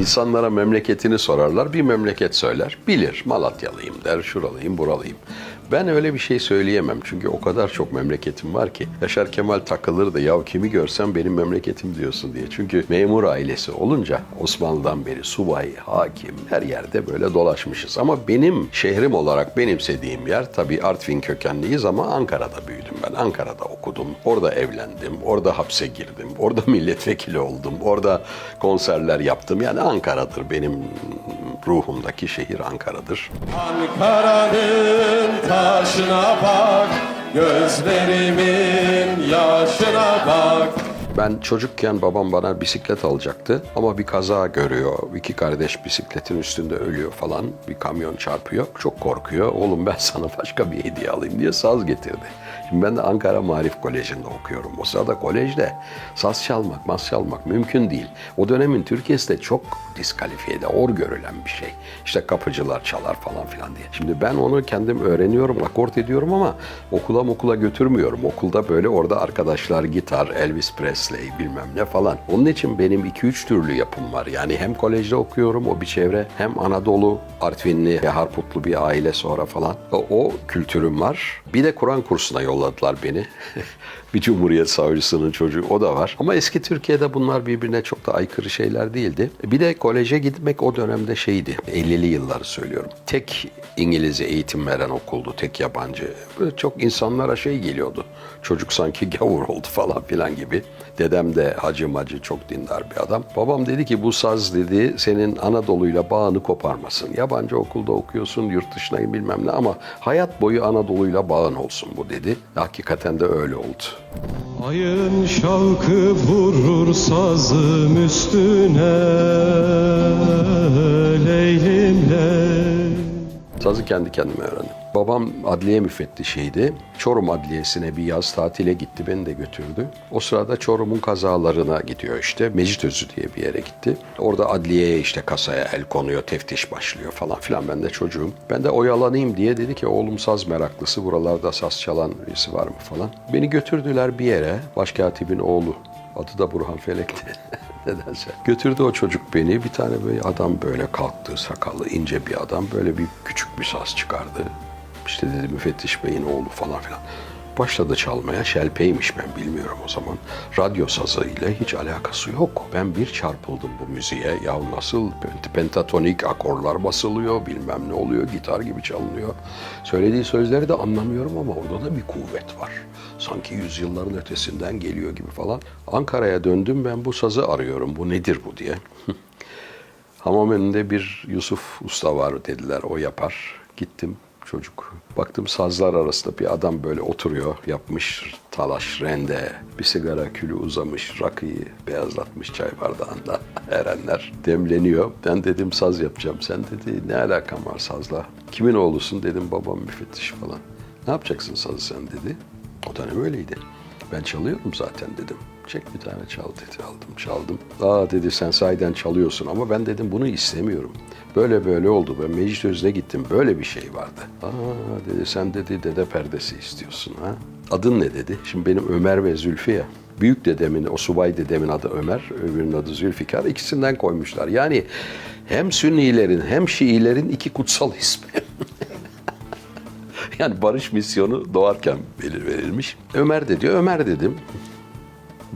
İnsanlara memleketini sorarlar, bir memleket söyler. Bilir, Malatyalıyım der, şuralıyım, buralıyım. Ben öyle bir şey söyleyemem çünkü o kadar çok memleketim var ki. Yaşar Kemal takılır da ya kimi görsem benim memleketim diyorsun diye. Çünkü memur ailesi olunca Osmanlı'dan beri subay, hakim her yerde böyle dolaşmışız. Ama benim şehrim olarak benimsediğim yer tabii Artvin kökenliyiz ama Ankara'da büyüdüm ben. Ankara'da okudum, orada evlendim, orada hapse girdim, orada milletvekili oldum, orada konserler yaptım. Yani Ankara'dır benim ruhumdaki şehir Ankara'dır. Ankara'nın taşına bak, gözlerimin yaşına bak. Ben çocukken babam bana bisiklet alacaktı ama bir kaza görüyor. İki kardeş bisikletin üstünde ölüyor falan. Bir kamyon çarpıyor. Çok korkuyor. Oğlum ben sana başka bir hediye alayım diye saz getirdi. Şimdi ben de Ankara Marif Koleji'nde okuyorum. O sırada kolejde saz çalmak, mas çalmak mümkün değil. O dönemin Türkiye'si çok diskalifiyede, or görülen bir şey. İşte kapıcılar çalar falan filan diye. Şimdi ben onu kendim öğreniyorum, akort ediyorum ama okula okula götürmüyorum. Okulda böyle orada arkadaşlar gitar, Elvis Presley bilmem ne falan. Onun için benim 2-3 türlü yapım var. Yani hem kolejde okuyorum o bir çevre hem Anadolu, Artvinli ve Harputlu bir aile sonra falan. O, o kültürüm var. Bir de Kur'an kursuna yolladılar beni. bir Cumhuriyet Savcısının çocuğu o da var. Ama eski Türkiye'de bunlar birbirine çok da aykırı şeyler değildi. Bir de koleje gitmek o dönemde şeydi. 50'li yılları söylüyorum. Tek İngilizce eğitim veren okuldu. Tek yabancı. Böyle çok insanlara şey geliyordu. Çocuk sanki gavur oldu falan filan gibi. Dedem de hacı macı çok dindar bir adam. Babam dedi ki bu saz dedi senin Anadolu'yla bağını koparmasın. Yabancı okulda okuyorsun yurt dışına bilmem ne ama hayat boyu Anadolu'yla bağın olsun bu dedi. Hakikaten de öyle oldu. Ayın şavkı vurur sazım üstüne Leylim ley Sazı kendi kendime öğrendim. Babam adliye müfettişiydi. Çorum Adliyesi'ne bir yaz tatile gitti, beni de götürdü. O sırada Çorum'un kazalarına gidiyor işte. Mecitözü diye bir yere gitti. Orada adliyeye işte kasaya el konuyor, teftiş başlıyor falan filan. Ben de çocuğum. Ben de oyalanayım diye dedi ki oğlum saz meraklısı, buralarda saz çalan birisi var mı falan. Beni götürdüler bir yere, başkatibin oğlu. Adı da Burhan Felek'ti. Nedense. Götürdü o çocuk beni. Bir tane böyle adam böyle kalktı, sakallı, ince bir adam. Böyle bir küçük bir saz çıkardı. İşte dedi müfettiş beyin oğlu falan filan. Başladı çalmaya. Şelpeymiş ben bilmiyorum o zaman. Radyo sazı ile hiç alakası yok. Ben bir çarpıldım bu müziğe. Ya nasıl pent- pentatonik akorlar basılıyor, bilmem ne oluyor, gitar gibi çalınıyor. Söylediği sözleri de anlamıyorum ama orada da bir kuvvet var. Sanki yüzyılların ötesinden geliyor gibi falan. Ankara'ya döndüm ben bu sazı arıyorum. Bu nedir bu diye. Hamam önünde bir Yusuf Usta var dediler. O yapar. Gittim çocuk. Baktım sazlar arasında bir adam böyle oturuyor. Yapmış talaş, rende, bir sigara külü uzamış, rakıyı beyazlatmış çay bardağında. Erenler demleniyor. Ben dedim saz yapacağım. Sen dedi ne alakan var sazla? Kimin oğlusun dedim babam müfettiş falan. Ne yapacaksın sazı sen dedi. O dönem öyleydi. Ben çalıyorum zaten dedim. Çek bir tane çal dedi. Aldım çaldım. Aa dedi sen sahiden çalıyorsun ama ben dedim bunu istemiyorum. Böyle böyle oldu. Ben Mecit Özne gittim. Böyle bir şey vardı. Aa dedi sen dedi dede perdesi istiyorsun ha. Adın ne dedi. Şimdi benim Ömer ve Zülfü ya. Büyük dedemin, o subay dedemin adı Ömer, öbürünün adı Zülfikar. İkisinden koymuşlar. Yani hem Sünnilerin hem Şiilerin iki kutsal ismi. Yani barış misyonu doğarken verilmiş. Ömer de diyor, Ömer dedim.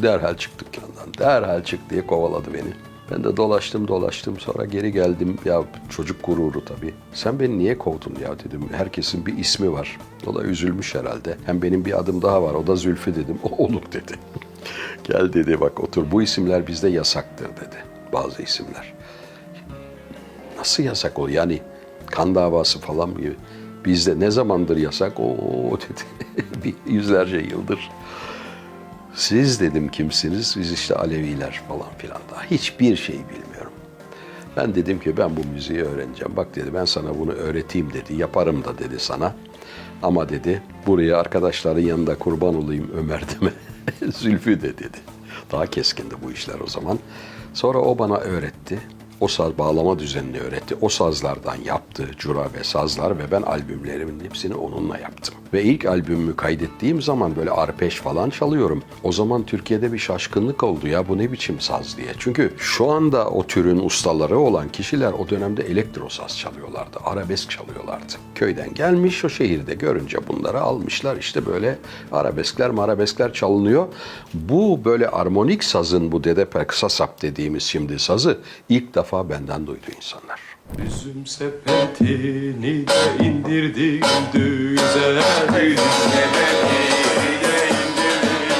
Derhal çıktık yandan. Derhal çık diye kovaladı beni. Ben de dolaştım dolaştım sonra geri geldim. Ya çocuk gururu tabii. Sen beni niye kovdun ya dedim. Herkesin bir ismi var. O da üzülmüş herhalde. Hem benim bir adım daha var. O da Zülfü dedim. O olur dedi. Gel dedi bak otur. Bu isimler bizde yasaktır dedi. Bazı isimler. Nasıl yasak o? Yani kan davası falan gibi. Bizde ne zamandır yasak? O dedi. yüzlerce yıldır. Siz dedim kimsiniz? Biz işte Aleviler falan filan daha. Hiçbir şey bilmiyorum. Ben dedim ki ben bu müziği öğreneceğim. Bak dedi ben sana bunu öğreteyim dedi. Yaparım da dedi sana. Ama dedi buraya arkadaşların yanında kurban olayım Ömer deme. Zülfü de dedi. Daha keskindi bu işler o zaman. Sonra o bana öğretti. O saz bağlama düzenini öğretti. O sazlardan yaptı cura ve sazlar ve ben albümlerimin hepsini onunla yaptım. Ve ilk albümümü kaydettiğim zaman böyle arpeş falan çalıyorum. O zaman Türkiye'de bir şaşkınlık oldu ya bu ne biçim saz diye. Çünkü şu anda o türün ustaları olan kişiler o dönemde elektro saz çalıyorlardı. Arabesk çalıyorlardı. Köyden gelmiş o şehirde görünce bunları almışlar. İşte böyle arabeskler marabeskler çalınıyor. Bu böyle armonik sazın bu dedeper kısa sap dediğimiz şimdi sazı ilk defa benden duydu insanlar. Üzüm sepetini de indirdik düze Üzüm sepetini